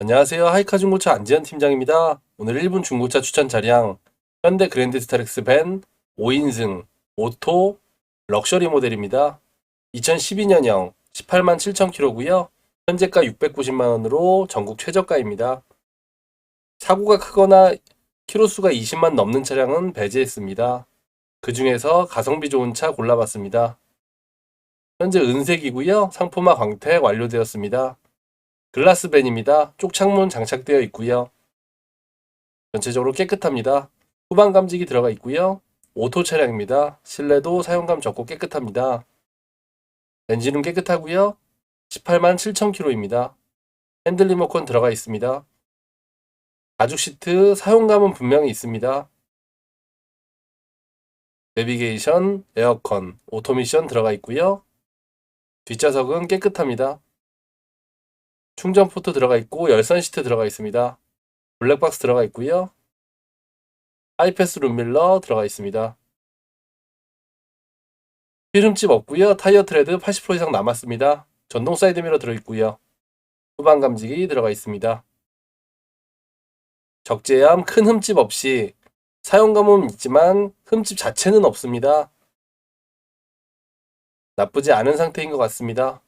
안녕하세요. 하이카 중고차 안지현 팀장입니다. 오늘 1분 중고차 추천 차량 현대 그랜드 스타렉스 밴 5인승 오토 럭셔리 모델입니다. 2012년형 18만 7천 킬로고요. 현재가 690만 원으로 전국 최저가입니다. 사고가 크거나 키로수가 20만 넘는 차량은 배제했습니다. 그 중에서 가성비 좋은 차 골라봤습니다. 현재 은색이고요. 상품화 광택 완료되었습니다. 글라스밴입니다. 쪽 창문 장착되어 있고요. 전체적으로 깨끗합니다. 후방 감지기 들어가 있고요. 오토 차량입니다. 실내도 사용감 적고 깨끗합니다. 엔진은 깨끗하고요. 18만 7천 킬로입니다. 핸들 리모컨 들어가 있습니다. 가죽 시트 사용감은 분명히 있습니다. 내비게이션, 에어컨, 오토미션 들어가 있고요. 뒷좌석은 깨끗합니다. 충전 포트 들어가 있고 열선 시트 들어가 있습니다. 블랙박스 들어가 있고요. 하이패스 룸밀러 들어가 있습니다. 휘름집 없고요. 타이어 트레드 80% 이상 남았습니다. 전동 사이드미러 들어있고요. 후방 감지기 들어가 있습니다. 적재함 큰 흠집 없이 사용감은 있지만 흠집 자체는 없습니다. 나쁘지 않은 상태인 것 같습니다.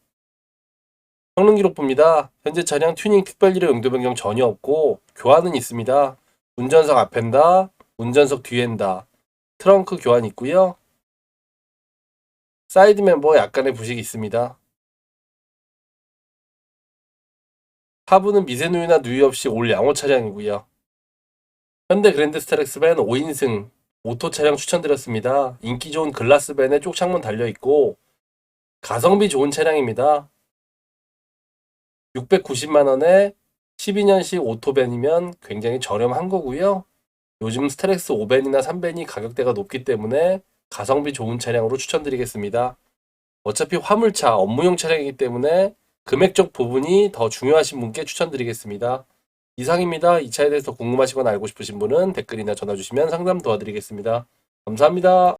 성능 기록 봅니다. 현재 차량 튜닝 특별일의 용도 변경 전혀 없고 교환은 있습니다. 운전석 앞엔다, 운전석 뒤엔다, 트렁크 교환 있고요. 사이드 멤버 약간의 부식이 있습니다. 하부는 미세 누유나 누유 없이 올 양호 차량이고요. 현대 그랜드 스타렉스 밴 5인승 오토 차량 추천드렸습니다. 인기 좋은 글라스 밴에 쪽 창문 달려 있고 가성비 좋은 차량입니다. 690만 원에 12년식 오토밴이면 굉장히 저렴한 거고요. 요즘 스트렉스 5밴이나 3밴이 가격대가 높기 때문에 가성비 좋은 차량으로 추천드리겠습니다. 어차피 화물차, 업무용 차량이기 때문에 금액적 부분이 더 중요하신 분께 추천드리겠습니다. 이상입니다. 이 차에 대해서 궁금하시거나 알고 싶으신 분은 댓글이나 전화 주시면 상담 도와드리겠습니다. 감사합니다.